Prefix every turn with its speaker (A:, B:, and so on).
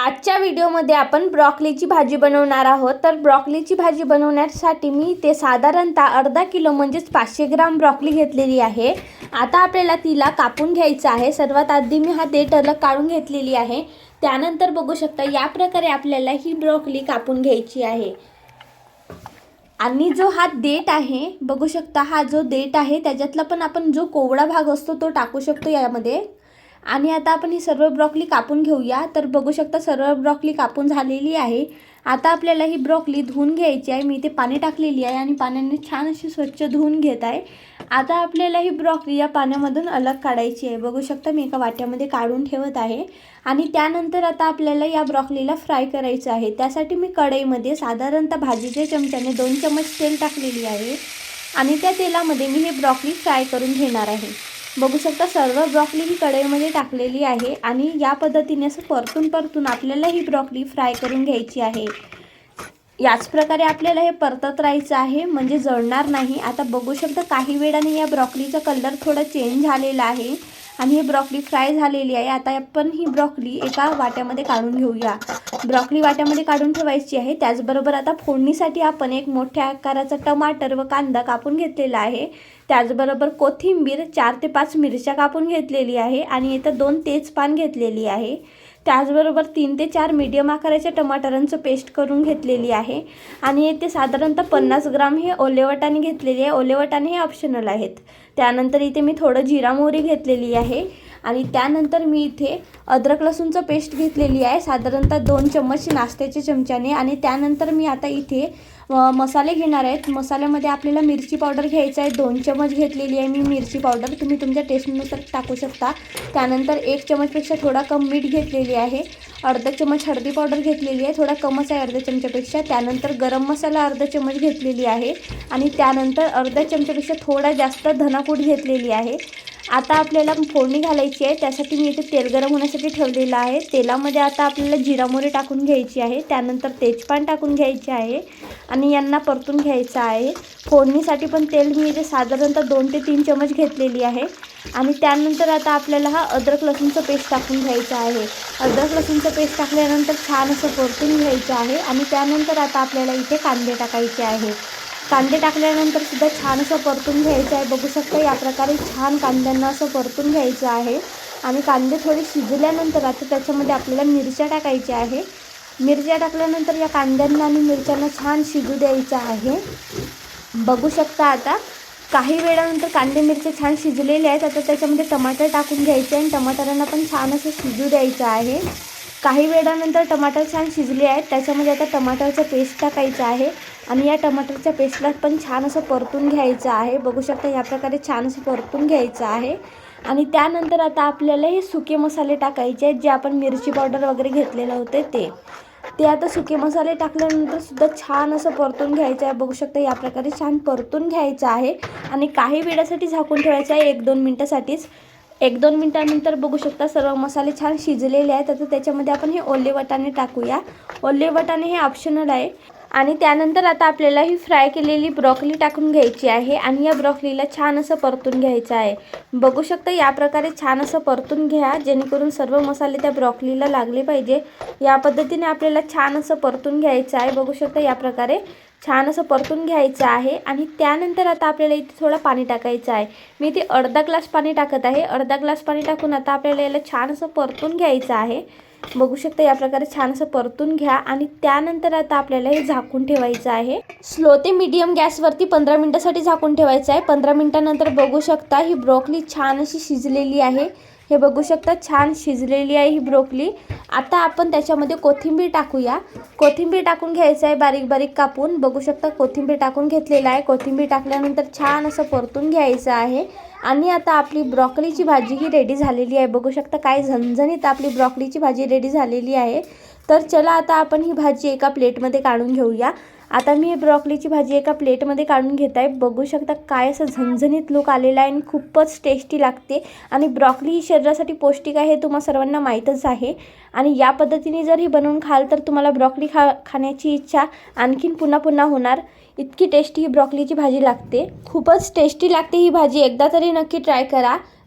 A: आजच्या व्हिडिओमध्ये आपण ब्रॉकलीची भाजी बनवणार आहोत. तर ब्रॉकलीची भाजी बनवण्यासाठी मी ते साधारणतः अर्धा किलो म्हणजेच पाचशे ग्राम ब्रॉकली घेतलेली आहे. आता आपल्याला तिला कापून घ्यायचं आहे. सर्वात आधी मी हा देठ अलग काढून घेतलेली आहे. त्यानंतर बघू शकता या प्रकारे आपल्याला ही ब्रॉकली कापून घ्यायची आहे. आणि जो हा देट आहे बघू शकता हा जो देट आहे त्याच्यातला पण आपण जो कोवळा भाग असतो तो टाकू शकतो यामध्ये. आणि आता आपण ही सर्व ब्रॉकली कापून घेऊया. तर बघू शकता सर्व ब्रॉकली कापून झालेली आहे. आता आपल्याला ही ब्रॉकली धुवून घ्यायची आहे. मी इथे पाणी टाकलेली आहे आणि पाण्याने छान अशी स्वच्छ धुवून घेत आहे. आता आपल्याला ही ब्रॉकली या पाण्यामधून अलग काढायची आहे. बघू शकता मी एका वाट्यामध्ये काढून ठेवत आहे. आणि त्यानंतर आता आपल्याला या ब्रॉकलीला फ्राय करायचं आहे. त्यासाठी मी कढईमध्ये साधारणतः भाजीच्या चमच्याने दोन चमच तेल टाकलेली आहे. आणि त्या तेलामध्ये मी हे ब्रॉकली फ्राय करून घेणार आहे. बघू शकता सर्व ब्रॉकली ही कढईमध्ये टाकलेली आहे आणि या पद्धतीने असं परतून परतून आपल्याला ही ब्रॉकली फ्राय करून घ्यायची आहे. याच प्रकारे आपल्याला हे परतत राहायचं आहे म्हणजे जळणार नाही. आता बघू शकता काही वेळाने या ब्रॉकलीचा कलर थोडा चेंज झालेला आहे. आणि ही ब्रॉकली फ्राय झालेली आहे. आता आपण ही ब्रॉकली एका वाट्यामध्ये काढून घेऊया. ब्रॉकली वाट्यामध्ये काढून ठेवायची आहे. त्याचबरोबर आता फोडणीसाठी आपण एक मोठ्या आकाराचा टमाटर व कांदा कापून घेतलेला आहे. त्याचबरोबर कोथिंबीर चार ते पाच मिरच्या कापून घेतलेली आहे आणि इथं दोन तेजपान घेतलेली आहे. त्याचबरोबर तीन ते चार मीडियम आकाराच्या टमाटरांचं पेस्ट करून घेतलेली आहे. आणि इथे साधारणतः पन्नास ग्राम हे ओलेवटाने घेतलेली आहे. ओलेवटाने हे ऑप्शनल आहेत. त्यानंतर इथे मी थोडं जिरा मोहरी घेतलेली आहे. आणि त्यानंतर मी इथे अद्रक लसूणचं पेस्ट घेतलेली आहे. साधारणतः दोन चम्मच नाश्त्याच्या चमच्याने. आणि त्यानंतर मी आता इथे मसाले घेणार आहेत. मसाल्यामध्ये आपल्याला मिरची पावडर घ्यायचं आहे. दोन चमच घेतलेली आहे मी मिरची पावडर. तुम्ही तुमच्या टेस्टनुसार टाकू शकता. त्यानंतर एक चमचपेक्षा थोडा कम मीठ घेतलेली आहे. अर्धा चमच हळदी पावडर घेतलेली आहे. थोडा कमच आहे अर्ध्या चमच्यापेक्षा. त्यानंतर गरम मसाला अर्धा चमच घेतलेली आहे. आणि त्यानंतर अर्ध्या चमच्यापेक्षा थोडा जास्त धनाकूट घेतलेली आहे. आता आपल्याला फोडणी घालायची आहे त्यासाठी मी इथे तेल गरम होण्यासाठी ठेवलेलं आहे. तेलामध्ये आता आपल्याला जिरा मोहरी टाकून घ्यायची आहे त्यानंतर तेजपान टाकून घ्यायचे आहे आणि यांना परतून घ्यायचं आहे. फोडणीसाठी पण तेल मी इथे साधारणतः दोन ते तीन चमच घेतलेली आहे आणि त्यानंतर आता आपल्याला हा अद्रक लसूणचं पेस्ट टाकून घ्यायचं आहे. अद्रक लसूणचं पेस्ट टाकल्यानंतर छान असं परतून घ्यायचं आहे आणि त्यानंतर आता आपल्याला इथे कांदे टाकायचे आहे. कांदे टाकल्यानंतर सुद्धा छान असं परतून घ्यायचं आहे. बघू शकता या प्रकारे छान कांद्यांना असं परतून घ्यायचं आहे. आणि कांदे थोडे शिजल्यानंतर आता त्याच्यामध्ये आपल्याला मिरच्या टाकायच्या आहे. मिरच्या टाकल्यानंतर या कांद्यांना आणि मिरच्यांना छान शिजू द्यायचं आहे. बघू शकता आता काही वेळानंतर कांदे मिरचे छान शिजलेले आहेत. आता त्याच्यामध्ये टमाटर टाकून घ्यायचे आणि टमाटरांना पण छान असं शिजू द्यायचं आहे. काही वेळानंतर टमाटर छान शिजले आहेत. त्याच्यामध्ये आता टमाटरचं पेस्ट टाकायचं आहे. आणि या टमाटरच्या पेस्टला पण छान असं परतून घ्यायचं आहे. बघू शकता या प्रकारे छान असं परतून घ्यायचं आहे. आणि त्यानंतर आता आपल्याला हे सुके मसाले टाकायचे आहेत जे आपण मिरची पावडर वगैरे घेतलेलं होते ते. ते आता सुके मसाले टाकल्यानंतर सुद्धा छान असं परतून घ्यायचं आहे. बघू शकता या प्रकारे छान परतून घ्यायचं आहे. आणि काही वेळासाठी झाकून ठेवायचं आहे एक दोन मिनटासाठीच. एक दोन मिनटानंतर बघू शकता सर्व मसाले छान शिजलेले आहेत. आता त्याच्यामध्ये आपण हे ओले वटाणे टाकूया. ओले वटाणे हे ऑप्शनल आहे. आणि त्यानंतर आता आपल्याला ही फ्राय केलेली ब्रॉकली टाकून घ्यायची आहे आणि या ब्रॉकलीला छान असं परतून घ्यायचं आहे. बघू शकता या प्रकारे छान असं परतून घ्या जेणेकरून सर्व मसाले त्या ब्रॉकलीला लागले पाहिजे. या पद्धतीने आपल्याला छान असं परतून घ्यायचं आहे. बघू शकता या प्रकारे छान असं परतून घ्यायचं आहे आणि त्यानंतर आता आपल्याला इथे थोडं पाणी टाकायचं आहे. मी इथे अर्धा ग्लास पाणी टाकत आहे. अर्धा ग्लास पाणी टाकून आता आपल्याला याला छान असं परतून घ्यायचं आहे. बघू शकता या प्रकारे छान असं परतून घ्या आणि त्यानंतर आता आपल्याला हे झाकून ठेवायचं आहे. स्लो ते मीडियम गॅसवरती पंधरा मिनटासाठी झाकून ठेवायचं आहे. पंधरा मिनटानंतर बघू शकता ही ब्रोकली छान अशी शिजलेली आहे. हे बघू शकता छान शिजलेली आहे ही ब्रोकली आता आपण त्याच्यामध्ये कोथिंबीर टाकूया. कोथिंबीर टाकून घ्यायचं आहे बारीक बारीक कापून. बघू शकता कोथिंबीर टाकून घेतलेलं आहे. कोथिंबीर टाकल्यानंतर छान असं परतून घ्यायचं आहे. आणि आता आपली ब्रॉकलीची भाजी ही रेडी झालेली आहे. बघू शकता काय झणझणीत आपली ब्रॉकलीची भाजी रेडी झालेली आहे. तर चला आता आपण ही भाजी एका प्लेटमध्ये काढून घेऊया. आता मी ब्रॉकलीची भाजी एका प्लेटमध्ये काढून घेत आहे बघू शकता काय असं झणझणीत लुक आलेला आहे आणि खूपच टेस्टी लागते. आणि ब्रॉकली ही शरीरासाठी पौष्टिक आहे हे तुम्हा सर्वांना माहीतच आहे. आणि या पद्धतीने जर ही बनवून खाल तर तुम्हाला ब्रॉकली खा खाण्याची इच्छा आणखीन पुन्हा पुन्हा होणार. इतकी टेस्टी ही ब्रॉकलीची भाजी लागते. खूपच टेस्टी लागते ही भाजी. एकदा तरी नक्की ट्राय करा.